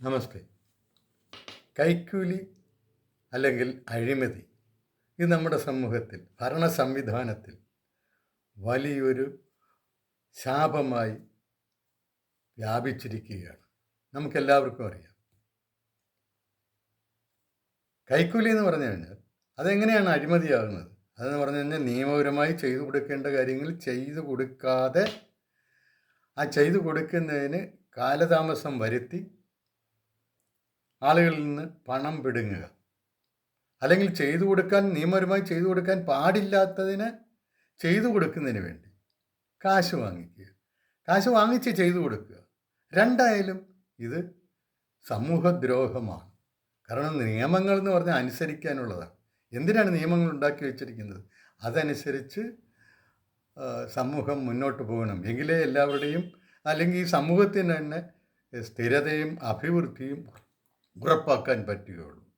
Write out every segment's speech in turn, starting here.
നമസ്തേ. കൈക്കൂലി അല്ലെങ്കിൽ അഴിമതി ഇത് നമ്മുടെ സമൂഹത്തിൽ ഭരണ സംവിധാനത്തിൽ വലിയൊരു ശാപമായി വ്യാപിച്ചിരിക്കുകയാണ്. നമുക്കെല്ലാവർക്കും അറിയാം. കൈക്കൂലി എന്ന് പറഞ്ഞു കഴിഞ്ഞാൽ അതെങ്ങനെയാണ് അഴിമതിയാകുന്നത്? അതെന്ന് പറഞ്ഞു കഴിഞ്ഞാൽ നിയമപരമായി ചെയ്തു കൊടുക്കേണ്ട കാര്യങ്ങൾ ചെയ്തു കൊടുക്കാതെ ആ ചെയ്തു കൊടുക്കുന്നതിന് കാലതാമസം വരുത്തി ആളുകളിൽ നിന്ന് പണം പിടുങ്ങുക അല്ലെങ്കിൽ ചെയ്തു കൊടുക്കാൻ നിയമപരമായി ചെയ്തു കൊടുക്കാൻ പാടില്ലാത്തതിന് ചെയ്തു കൊടുക്കുന്നതിന് വേണ്ടി കാശ് വാങ്ങിക്കുക. കാശ് വാങ്ങിച്ച് ചെയ്തു കൊടുക്കുക. രണ്ടായാലും ഇത് സമൂഹദ്രോഹമാണ്. കാരണം നിയമങ്ങൾ എന്ന് പറഞ്ഞാൽ അനുസരിക്കാനുള്ളതാണ്. എന്തിനാണ് നിയമങ്ങൾ ഉണ്ടാക്കി വെച്ചിരിക്കുന്നത്? അതനുസരിച്ച് സമൂഹം മുന്നോട്ട് പോകണം. എങ്കിലേ എല്ലാവരുടെയും അല്ലെങ്കിൽ ഈ സമൂഹത്തിന് തന്നെ സ്ഥിരതയും അഭിവൃദ്ധിയും ഉറപ്പാക്കാൻ പറ്റുകയുള്ളൂ.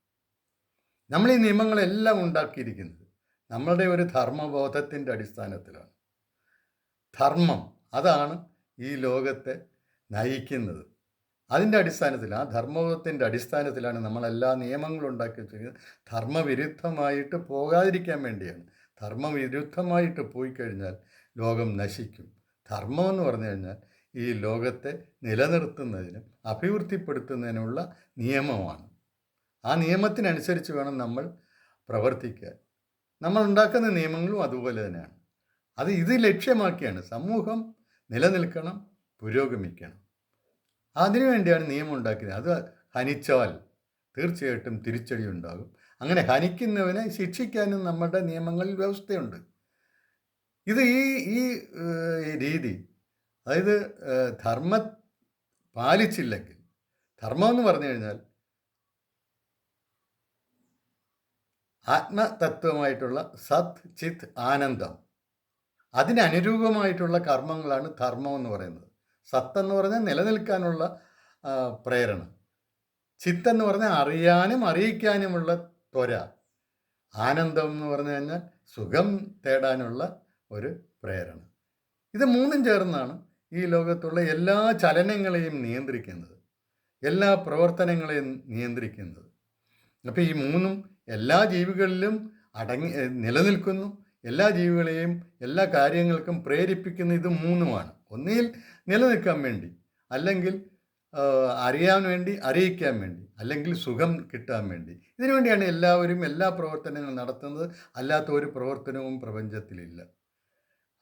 നമ്മൾ ഈ നിയമങ്ങളെല്ലാം ഉണ്ടാക്കിയിരിക്കുന്നത് നമ്മളുടെ ഒരു ധർമ്മബോധത്തിന്റെ അടിസ്ഥാനത്തിലാണ്. ധർമ്മം അതാണ് ഈ ലോകത്തെ നയിക്കുന്നത്. അതിന്റെ അടിസ്ഥാനത്തിൽ ആ ധർമ്മബോധത്തിന്റെ അടിസ്ഥാനത്തിലാണ് നമ്മളെല്ലാ നിയമങ്ങളും ഉണ്ടാക്കി വെച്ചിരിക്കുന്നത്. ധർമ്മവിരുദ്ധമായിട്ട് പോകാതിരിക്കാൻ വേണ്ടിയാണ്. ധർമ്മവിരുദ്ധമായിട്ട് പോയി കഴിഞ്ഞാൽ ലോകം നശിക്കും. ധർമ്മം എന്ന് പറഞ്ഞു കഴിഞ്ഞാൽ ഈ ലോകത്തെ നിലനിർത്തുന്നതിനും അഭിവൃദ്ധിപ്പെടുത്തുന്നതിനുള്ള നിയമമാണ്. ആ നിയമത്തിനനുസരിച്ച് വേണം നമ്മൾ പ്രവർത്തിക്കാൻ. നമ്മൾ ഉണ്ടാക്കുന്ന നിയമങ്ങളും അതുപോലെ തന്നെയാണ്. അത് ഇത് ലക്ഷ്യമാക്കിയാണ് സമൂഹം നിലനിൽക്കണം പുരോഗമിക്കണം. അതിനുവേണ്ടിയാണ് നിയമം ഉണ്ടാക്കിയത്. അത് ഹനിച്ചാൽ തീർച്ചയായിട്ടും തിരിച്ചടി ഉണ്ടാകും. അങ്ങനെ ഹനിക്കുന്നവനെ ശിക്ഷിക്കാനും നമ്മുടെ നിയമങ്ങളിൽ വ്യവസ്ഥയുണ്ട്. ഇത് ഈ ഈ രീതി അതായത് ധർമ്മ പാലിച്ചില്ലെങ്കിൽ ധർമ്മം എന്ന് പറഞ്ഞു കഴിഞ്ഞാൽ ആത്മതത്വമായിട്ടുള്ള സത് ചിത് ആനന്ദം. അതിനനുരൂപമായിട്ടുള്ള കർമ്മങ്ങളാണ് ധർമ്മം എന്ന് പറയുന്നത്. സത്ത് എന്ന് പറഞ്ഞാൽ നിലനിൽക്കാനുള്ള പ്രേരണ. ചിത്ത് എന്ന് പറഞ്ഞാൽ അറിയാനും അറിയിക്കാനുമുള്ള ത്വര. ആനന്ദം എന്ന് പറഞ്ഞു കഴിഞ്ഞാൽ സുഖം തേടാനുള്ള ഒരു പ്രേരണ. ഇത് മൂന്നും ചേർന്നാണ് ഈ ലോകത്തുള്ള എല്ലാ ചലനങ്ങളെയും നിയന്ത്രിക്കുന്നത് എല്ലാ പ്രവർത്തനങ്ങളെയും നിയന്ത്രിക്കുന്നത്. അപ്പോൾ ഈ മൂന്നും എല്ലാ ജീവികളിലും അടങ്ങി നിലനിൽക്കുന്നു. എല്ലാ ജീവികളെയും എല്ലാ കാര്യങ്ങൾക്കും പ്രേരിപ്പിക്കുന്ന ഇത് മൂന്നുമാണ്. ഒന്നിൽ നിലനിൽക്കാൻ വേണ്ടി അല്ലെങ്കിൽ അറിയാൻ വേണ്ടി അറിയിക്കാൻ വേണ്ടി അല്ലെങ്കിൽ സുഖം കിട്ടാൻ വേണ്ടി. ഇതിനുവേണ്ടിയാണ് എല്ലാവരും എല്ലാ പ്രവർത്തനങ്ങളും നടത്തുന്നത്. അല്ലാത്ത ഒരു പ്രവർത്തനവും പ്രപഞ്ചത്തിലില്ല.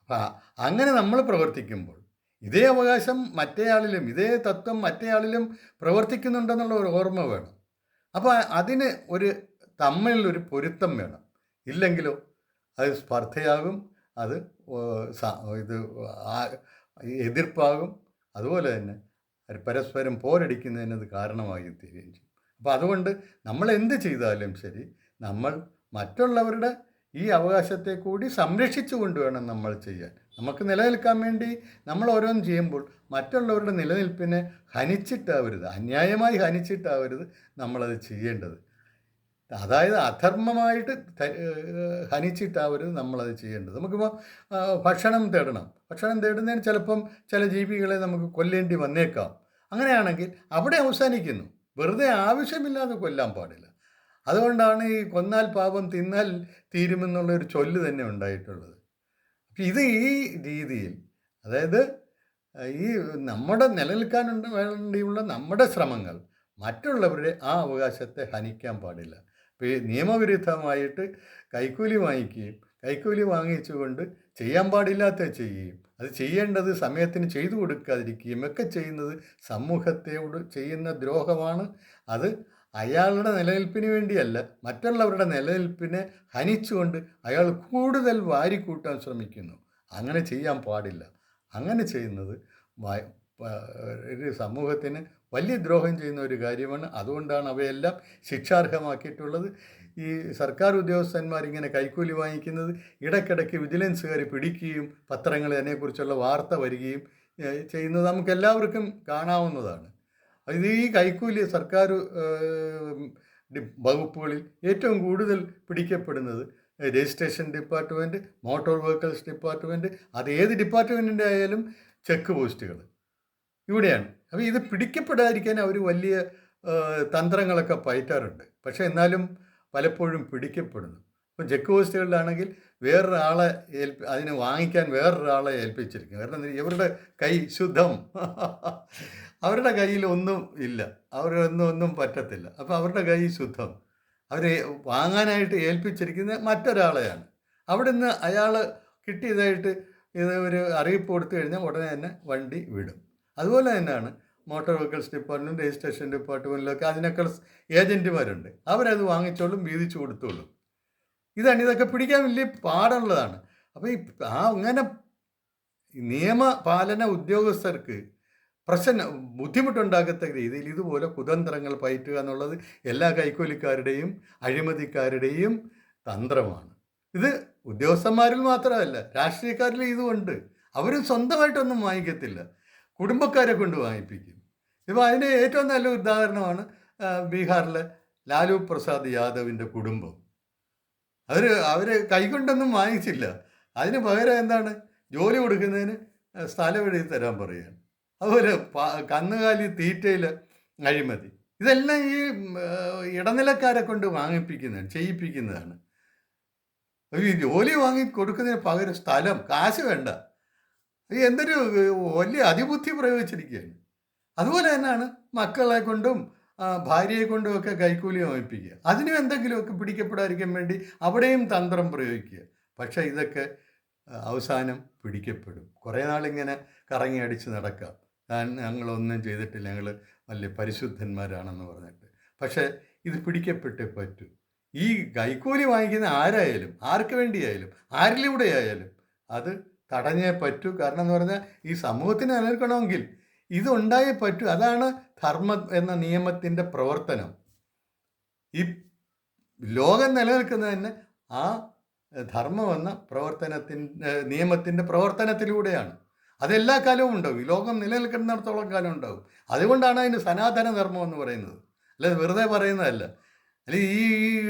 അപ്പം അങ്ങനെ നമ്മൾ പ്രവർത്തിക്കുമ്പോൾ ഇതേ അവകാശം മറ്റേയാളിലും ഇതേ തത്വം മറ്റേയാളിലും പ്രവർത്തിക്കുന്നുണ്ടെന്നുള്ള ഒരു ഓർമ്മ വേണം. അപ്പോൾ അതിന് ഒരു തമ്മിലൊരു പൊരുത്തം വേണം. ഇല്ലെങ്കിലോ അത് സ്പർദ്ധയാകും അത് ഇത് എതിർപ്പാകും. അതുപോലെ തന്നെ പരസ്പരം പോരടിക്കുന്നതിന് അത് കാരണമായി തീരുകയും ചെയ്യും. അപ്പോൾ അതുകൊണ്ട് നമ്മൾ എന്ത് ചെയ്താലും ശരി നമ്മൾ മറ്റുള്ളവരുടെ ഈ അവകാശത്തെ കൂടി സംരക്ഷിച്ചുകൊണ്ട് വേണം നമ്മൾ ചെയ്യാൻ. നമുക്ക് നിലനിൽക്കാൻ വേണ്ടി നമ്മൾ ഓരോന്നും ചെയ്യുമ്പോൾ മറ്റുള്ളവരുടെ നിലനിൽപ്പിനെ ഹനിച്ചിട്ടാവരുത് അന്യായമായി ഹനിച്ചിട്ടാവരുത് നമ്മളത് ചെയ്യേണ്ടത്. അതായത് അധർമ്മമായിട്ട് ഹനിച്ചിട്ടാവരുത് നമ്മളത് ചെയ്യേണ്ടത്. നമുക്കിപ്പോൾ ഭക്ഷണം തേടണം. ഭക്ഷണം തേടുന്നതിന് ചിലപ്പം ചില ജീവികളെ നമുക്ക് കൊല്ലേണ്ടി വന്നേക്കാം. അങ്ങനെയാണെങ്കിൽ അവിടെ അവസാനിക്കുന്നു. വെറുതെ ആവശ്യമില്ലാതെ കൊല്ലാൻ പാടില്ല. അതുകൊണ്ടാണ് ഈ കൊന്നാൽ പാപം തിന്നാൽ തീരുമെന്നുള്ള ഒരു ചൊല്ല് തന്നെ ഉണ്ടായിട്ടുള്ളത്. അപ്പം ഇത് ഈ രീതിയിൽ അതായത് ഈ നമ്മുടെ നിലനിൽക്കാനുണ്ട് വേണ്ടിയുള്ള നമ്മുടെ ശ്രമങ്ങൾ മറ്റുള്ളവരുടെ ആ അവകാശത്തെ ഹനിക്കാൻ പാടില്ല. അപ്പോൾ നിയമവിരുദ്ധമായിട്ട് കൈക്കൂലി വാങ്ങിക്കുകയും കൈക്കൂലി വാങ്ങിച്ചുകൊണ്ട് ചെയ്യാൻ പാടില്ലാത്ത ചെയ്യുകയും അത് ചെയ്യേണ്ടത് സമയത്തിന് ചെയ്തു കൊടുക്കാതിരിക്കുകയും ഒക്കെ ചെയ്യുന്നത് സമൂഹത്തോട് ചെയ്യുന്ന ദ്രോഹമാണ്. അത് അയാളുടെ നിലനിൽപ്പിന് വേണ്ടിയല്ല മറ്റുള്ളവരുടെ നിലനിൽപ്പിനെ ഹനിച്ചുകൊണ്ട് അയാൾ കൂടുതൽ വാരിക്കൂട്ടാൻ ശ്രമിക്കുന്നു. അങ്ങനെ ചെയ്യാൻ പാടില്ല. അങ്ങനെ ചെയ്യുന്നത് ഒരു സമൂഹത്തിന് വലിയ ദ്രോഹം ചെയ്യുന്ന ഒരു കാര്യമാണ്. അതുകൊണ്ടാണ് അവയെല്ലാം ശിക്ഷാർഹമാക്കിയിട്ടുള്ളത്. ഈ സർക്കാർ ഉദ്യോഗസ്ഥന്മാർ ഇങ്ങനെ കൈക്കൂലി വാങ്ങിക്കുന്നത് ഇടയ്ക്കിടയ്ക്ക് വിജിലൻസുകാർ പിടിക്കുകയും പത്രങ്ങളിൽ അതിനെക്കുറിച്ചുള്ള വാർത്ത വരികയും ചെയ്യുന്നത് നമുക്ക് എല്ലാവർക്കും കാണാവുന്നതാണ്. ഇത് ഈ കൈക്കൂലി സർക്കാർ വകുപ്പുകളിൽ ഏറ്റവും കൂടുതൽ പിടിക്കപ്പെടുന്നത് registration department motor vehicles department അത് ഏത് ഡിപ്പാർട്ട്മെന്റിന്റെ ആയാലും ചെക്ക് പോസ്റ്റുകൾ ഇവിടെയാണ്. അപ്പോൾ ഇത് പിടിക്കപ്പെടാതിരിക്കാൻ അവർ വലിയ തന്ത്രങ്ങളൊക്കെ പയറ്റാറുണ്ട്. പക്ഷേ എന്നാലും പലപ്പോഴും പിടിക്കപ്പെടുന്നു. ഇപ്പം ചെക്ക് പോസ്റ്റുകളിലാണെങ്കിൽ വേറൊരാളെ ഏൽപ്പി അതിനെ വാങ്ങിക്കാൻ വേറൊരാളെ ഏൽപ്പിച്ചിരിക്കും കാരണം ഇവരുടെ കൈ ശുദ്ധം. അവരുടെ കയ്യിൽ ഒന്നും ഇല്ല. അവരൊന്നും ഒന്നും പറ്റത്തില്ല. അപ്പോൾ അവരുടെ കൈ ശുദ്ധം. അവരെ വാങ്ങാനായിട്ട് ഏൽപ്പിച്ചിരിക്കുന്ന മറ്റൊരാളെയാണ്. അവിടെ നിന്ന് അയാൾ കിട്ടിയതായിട്ട് ഇത് ഒരു അറിയിപ്പ് കൊടുത്തു കഴിഞ്ഞാൽ ഉടനെ തന്നെ വണ്ടി വിടും. അതുപോലെ തന്നെയാണ് മോട്ടോർ വെഹിക്കിൾസ് ഡിപ്പാർട്ട്മെന്റ് രജിസ്ട്രേഷൻ ഡിപ്പാർട്ട്മെന്റിലൊക്കെ അതിനൊക്കെ ഏജന്റുമാരുണ്ട് അവരത് വാങ്ങിച്ചോളും വീതിച്ചു കൊടുത്തോളും. ഇതാണ് ഇതൊക്കെ പിടിക്കാൻ വലിയ പാടുള്ളതാണ്. അപ്പോൾ ഈ ആ അങ്ങനെ നിയമപാലന ഉദ്യോഗസ്ഥർക്ക് പ്രശ്നം ബുദ്ധിമുട്ടുണ്ടാകത്ത രീതിയിൽ ഇതുപോലെ കുതന്ത്രങ്ങൾ പയറ്റുക എന്നുള്ളത് എല്ലാ കൈക്കൂലിക്കാരുടെയും അഴിമതിക്കാരുടെയും തന്ത്രമാണ്. ഇത് ഉദ്യോഗസ്ഥന്മാരിൽ മാത്രമല്ല രാഷ്ട്രീയക്കാരിൽ ഇതുമുണ്ട്. അവരും സ്വന്തമായിട്ടൊന്നും വാങ്ങിക്കത്തില്ല. കുടുംബക്കാരെ കൊണ്ട് വാങ്ങിപ്പിക്കും. ഇപ്പോൾ അതിന് ഏറ്റവും നല്ല ഉദാഹരണമാണ് ബീഹാറിലെ ലാലു പ്രസാദ് യാദവിന്റെ കുടുംബം. അവർ അവർ കൈകൊണ്ടൊന്നും വാങ്ങിച്ചില്ല. അതിന് പകരം എന്താണ്? ജോലി കൊടുക്കുന്നതിന് സ്ഥലം എഴുതി തരാൻ പറയുകയാണ് അതുപോലെ കന്നുകാലി തീറ്റയിൽ അഴിമതി. ഇതെല്ലാം ഈ ഇടനിലക്കാരെ കൊണ്ട് വാങ്ങിപ്പിക്കുന്നതാണ് ചെയ്യിപ്പിക്കുന്നതാണ്. ഈ ജോലി വാങ്ങി കൊടുക്കുന്നതിന് പകരം സ്ഥലം കാശ് വേണ്ട. ഈ എന്തൊരു വലിയ അതിബുദ്ധി പ്രയോഗിച്ചിരിക്കുകയാണ്. അതുപോലെ തന്നെയാണ് മക്കളെ കൊണ്ടും ഭാര്യയെ കൊണ്ടും ഒക്കെ കൈക്കൂലി വാങ്ങിപ്പിക്കുക. അതിനും എന്തെങ്കിലുമൊക്കെ പിടിക്കപ്പെടാതിരിക്കാൻ വേണ്ടി അവിടെയും തന്ത്രം പ്രയോഗിക്കുക. പക്ഷേ ഇതൊക്കെ അവസാനം പിടിക്കപ്പെടും. കുറേ നാളിങ്ങനെ കറങ്ങി അടിച്ച് നടക്കാം. ഞാൻ ഞങ്ങളൊന്നും ചെയ്തിട്ടില്ല. ഞങ്ങൾ വലിയ പരിശുദ്ധന്മാരാണെന്ന് പറഞ്ഞിട്ട്. പക്ഷേ ഇത് പിടിക്കപ്പെട്ടേ പറ്റൂ. ഈ കൈക്കൂലി വാങ്ങിക്കുന്ന ആരായാലും ആർക്ക് വേണ്ടിയായാലും ആരിലൂടെ ആയാലും അത് തടഞ്ഞേ പറ്റൂ. കാരണം എന്ന് പറഞ്ഞാൽ ഈ സമൂഹത്തിന് നിലനിൽക്കണമെങ്കിൽ ഇതുണ്ടായേ പറ്റൂ. അതാണ് ധർമ്മ എന്ന നിയമത്തിന്റെ പ്രവർത്തനം. ഈ ലോകം നിലനിൽക്കുന്നത് തന്നെ ആ ധർമ്മം എന്ന പ്രവർത്തനത്തിന്റെ നിയമത്തിന്റെ പ്രവർത്തനത്തിലൂടെയാണ്. അതെല്ലാ കാലവും ഉണ്ടാവും. ഈ ലോകം നിലനിൽക്കുന്നിടത്തോളം കാലം ഉണ്ടാവും. അതുകൊണ്ടാണ് അതിന് സനാതന ധർമ്മം എന്ന് പറയുന്നത്. അല്ലാതെ വെറുതെ പറയുന്നതല്ല. അല്ലെങ്കിൽ ഈ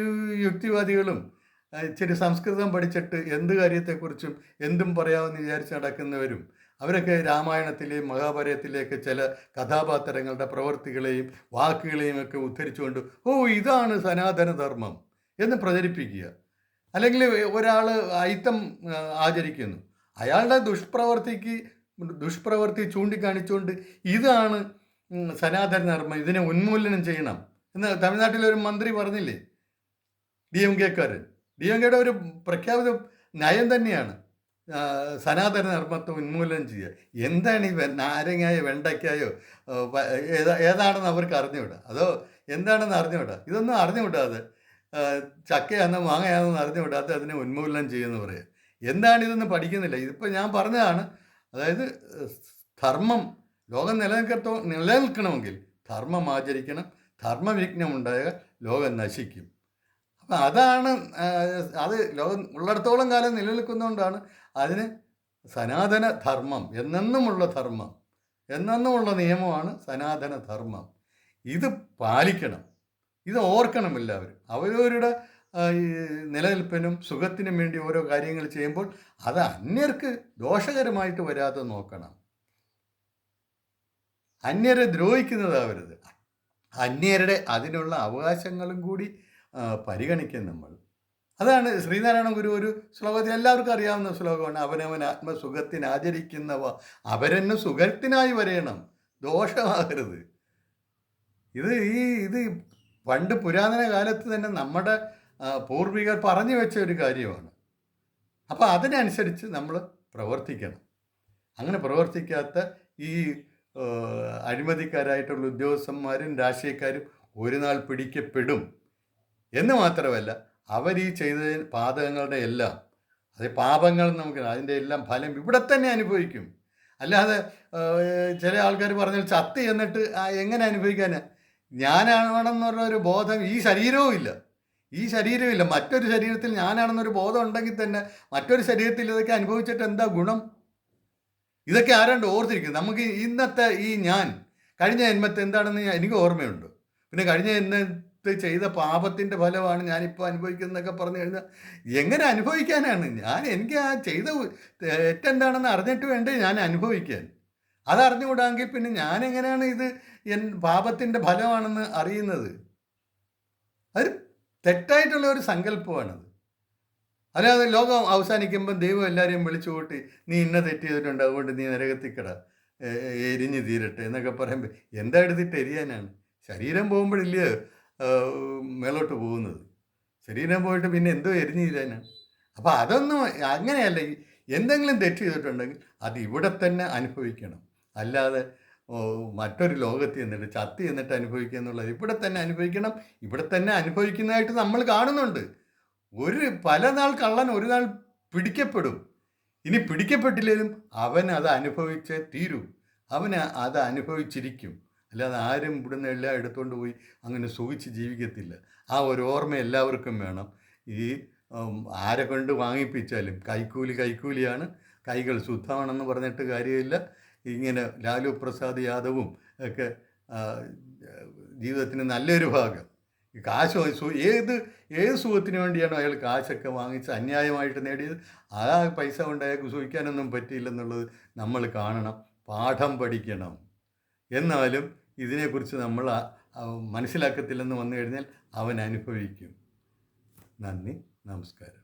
യുക്തിവാദികളും ഇച്ചിരി സംസ്കൃതം പഠിച്ചിട്ട് എന്ത് കാര്യത്തെക്കുറിച്ചും എന്തും പറയാമെന്ന് വിചാരിച്ച് നടക്കുന്നവരും അവരൊക്കെ രാമായണത്തിലെയും മഹാഭാരതത്തിലെയൊക്കെ ചില കഥാപാത്രങ്ങളുടെ പ്രവൃത്തികളെയും വാക്കുകളെയും ഒക്കെ ഉദ്ധരിച്ചുകൊണ്ട് ഓ ഇതാണ് സനാതന ധർമ്മം എന്ന് പ്രചരിപ്പിക്കുക. അല്ലെങ്കിൽ ഒരാൾ അയിത്തം ആചരിക്കുന്നു. അയാളുടെ ദുഷ്പ്രവർത്തിക്ക് ദുഷ്പ്രവൃത്തി ചൂണ്ടിക്കാണിച്ചുകൊണ്ട് ഇതാണ് സനാതന ധർമ്മം. ഇതിനെ ഉന്മൂലനം ചെയ്യണം. എന്ന് തമിഴ്നാട്ടിലെ ഒരു മന്ത്രി പറഞ്ഞില്ലേ? ഡി എം കെക്കാരൻ ഡി എം കെയുടെ ഒരു പ്രഖ്യാപിത നയം തന്നെയാണ്. സനാതന ധർമ്മത്തെ ഉന്മൂലനം ചെയ്യുക. എന്താണ് ഈ നാരങ്ങയോ വെണ്ടയ്ക്കായോ ഏതാ ഏതാണെന്ന് അവർക്ക് അറിഞ്ഞുവിടുക അതോ എന്താണെന്ന് അറിഞ്ഞുവിടുക ഇതൊന്നും അറിഞ്ഞുവിടാതെ ചക്കയാണെന്നോ മാങ്ങയാണെന്ന് അറിഞ്ഞുവിടാതെ അതിനെ ഉന്മൂലനം ചെയ്യുമെന്ന് പറയുക എന്താണ് ഇതൊന്നും പഠിക്കുന്നില്ല. ഇതിപ്പോൾ ഞാൻ പറഞ്ഞതാണ് അതായത് ധർമ്മം ലോകം നിലനിൽക്കത്തോ നിലനിൽക്കണമെങ്കിൽ ധർമ്മം ആചരിക്കണം ധർമ്മവിഘ്നം ഉണ്ടായ ലോകം നശിക്കും. അപ്പം അതാണ് അത് ലോകം ഉള്ളിടത്തോളം കാലം നിലനിൽക്കുന്നതുകൊണ്ടാണ് അതിന് സനാതന ധർമ്മം എന്നെന്നുമുള്ള ധർമ്മം എന്നെന്നുമുള്ള നിയമമാണ് സനാതന ധർമ്മം ഇത് പാലിക്കണം. ഇത് ഓർക്കണം എല്ലാവരും. അവരവരുടെ നിലനിൽപ്പിനും സുഖത്തിനും വേണ്ടി ഓരോ കാര്യങ്ങൾ ചെയ്യുമ്പോൾ അത് അന്യർക്ക് ദോഷകരമായിട്ട് വരാതെ നോക്കണം. അന്യരെ ദ്രോഹിക്കുന്നതാവരുത്. അന്യരുടെ അതിനുള്ള അവകാശങ്ങളും കൂടി പരിഗണിക്കും നമ്മൾ. അതാണ് ശ്രീനാരായണ ഗുരു ഒരു ശ്ലോകത്തിൽ എല്ലാവർക്കും അറിയാവുന്ന ശ്ലോകമാണ്. അവനവൻ ആത്മസുഖത്തിന് ആചരിക്കുന്നവ അവരെന്നെ സുഖത്തിനായി വരയണം. ദോഷമാകരുത്. ഇത് ഈ ഇത് പണ്ട് പുരാതന കാലത്ത് തന്നെ നമ്മുടെ പൂർവികർ പറഞ്ഞു വെച്ച ഒരു കാര്യമാണ്. അപ്പോൾ അതിനനുസരിച്ച് നമ്മൾ പ്രവർത്തിക്കണം. അങ്ങനെ പ്രവർത്തിക്കാത്ത ഈ അഴിമതിക്കാരായിട്ടുള്ള ഉദ്യോഗസ്ഥന്മാരും രാഷ്ട്രീയക്കാരും ഒരു നാൾ പിടിക്കപ്പെടും. എന്ന് മാത്രമല്ല അവർ ഈ ചെയ്ത പാതകങ്ങളുടെ എല്ലാം അത് പാപങ്ങൾ നമുക്ക് അതിന്റെ എല്ലാം ഫലം ഇവിടെ തന്നെ അനുഭവിക്കും. അല്ലാതെ ചില ആൾക്കാർ പറഞ്ഞാൽ ചത്ത് എന്നിട്ട് എങ്ങനെ അനുഭവിക്കാൻ ഞാനാണെന്നുള്ള ഒരു ബോധം ഈ ശരീരവും ഇല്ല. ഈ ശരീരമില്ല. മറ്റൊരു ശരീരത്തിൽ ഞാനാണെന്നൊരു ബോധം ഉണ്ടെങ്കിൽ തന്നെ മറ്റൊരു ശരീരത്തിൽ ഇതൊക്കെ അനുഭവിച്ചിട്ട് എന്താ ഗുണം? ഇതൊക്കെ ആരാണ്ട് ഓർത്തിരിക്കുന്നത് നമുക്ക് ഇന്നത്തെ ഈ ഞാൻ കഴിഞ്ഞ ജന്മത്തെ എന്താണെന്ന് എനിക്ക് ഓർമ്മയുണ്ട്. പിന്നെ കഴിഞ്ഞ ജന്മത്തെ ചെയ്ത പാപത്തിന്റെ ഫലമാണ് ഞാനിപ്പോൾ അനുഭവിക്കുന്നതൊക്കെ പറഞ്ഞു കഴിഞ്ഞാൽ എങ്ങനെ അനുഭവിക്കാനാണ്? ഞാൻ എനിക്ക് ആ ചെയ്ത തെറ്റെന്താണെന്ന് അറിഞ്ഞിട്ട് വേണ്ടേ ഞാൻ അനുഭവിക്കാൻ. അതറിഞ്ഞുകൂടാങ്കിൽ പിന്നെ ഞാൻ എങ്ങനെയാണ് ഇത് എൻ പാപത്തിന്റെ ഫലമാണെന്ന് അറിയുന്നത്? അത് തെറ്റായിട്ടുള്ള ഒരു സങ്കല്പമാണത്. അല്ലാതെ ലോകം അവസാനിക്കുമ്പോൾ ദൈവം എല്ലാവരെയും വിളിച്ചു കൂട്ടി നീ ഇന്ന തെറ്റ് ചെയ്തിട്ടുണ്ട് അതുകൊണ്ട് നീ നരകത്തിക്കട എരിഞ്ഞ് തീരട്ടെ എന്നൊക്കെ പറയുമ്പോൾ എന്താ എടുത്തിട്ട് എരിയാനാണ്? ശരീരം പോകുമ്പോഴില്ലേ മേലോട്ട് പോകുന്നത്. ശരീരം പോയിട്ട് പിന്നെ എന്തോ എരിഞ്ഞ് തീരാനാണ്. അപ്പോൾ അതൊന്നും അങ്ങനെയല്ല. എന്തെങ്കിലും തെറ്റ് ചെയ്തിട്ടുണ്ടെങ്കിൽ അത് ഇവിടെ തന്നെ അനുഭവിക്കണം. അല്ലാതെ മറ്റൊരു ലോകത്ത് എന്നിട്ട് ചത്തി എന്നിട്ട് അനുഭവിക്കുക എന്നുള്ളത് ഇവിടെ തന്നെ അനുഭവിക്കണം. ഇവിടെ തന്നെ അനുഭവിക്കുന്നതായിട്ട് നമ്മൾ കാണുന്നുണ്ട്. ഒരു പല നാൾ കള്ളൻ ഒരു നാൾ പിടിക്കപ്പെടും. ഇനി പിടിക്കപ്പെട്ടില്ലെങ്കിലും അവൻ അത് അനുഭവിച്ചേ തീരും. അവന് അത് അനുഭവിച്ചിരിക്കും. അല്ലാതെ ആരും ഇവിടുന്ന് എല്ലാം എടുത്തുകൊണ്ട് പോയി അങ്ങനെ സുഖിച്ച് ജീവിക്കത്തില്ല. ആ ഒരു ഓർമ്മ എല്ലാവർക്കും വേണം. ഈ ആരെ കൊണ്ട് വാങ്ങിപ്പിച്ചാലും കൈക്കൂലി കൈക്കൂലിയാണ്. കൈകൾ ശുദ്ധമാണെന്ന് പറഞ്ഞിട്ട് കാര്യമില്ല. ഇങ്ങനെ ലാലു പ്രസാദ് യാദവും ഒക്കെ ജീവിതത്തിന് നല്ലൊരു ഭാഗം. കാശ് ഏത് ഏത് സുഖത്തിന് വേണ്ടിയാണോ അയാൾ കാശൊക്കെ വാങ്ങിച്ച് അന്യായമായിട്ട് നേടിയത്? ആ പൈസ കൊണ്ട് അയാൾക്ക് സുഖിക്കാനൊന്നും പറ്റിയില്ലെന്നുള്ളത് നമ്മൾ കാണണം പാഠം പഠിക്കണം. എന്നാലും ഇതിനെക്കുറിച്ച് നമ്മൾ മനസ്സിലാക്കത്തില്ലെന്ന് വന്നു കഴിഞ്ഞാൽ അവൻ അനുഭവിക്കും. നന്ദി നമസ്കാരം.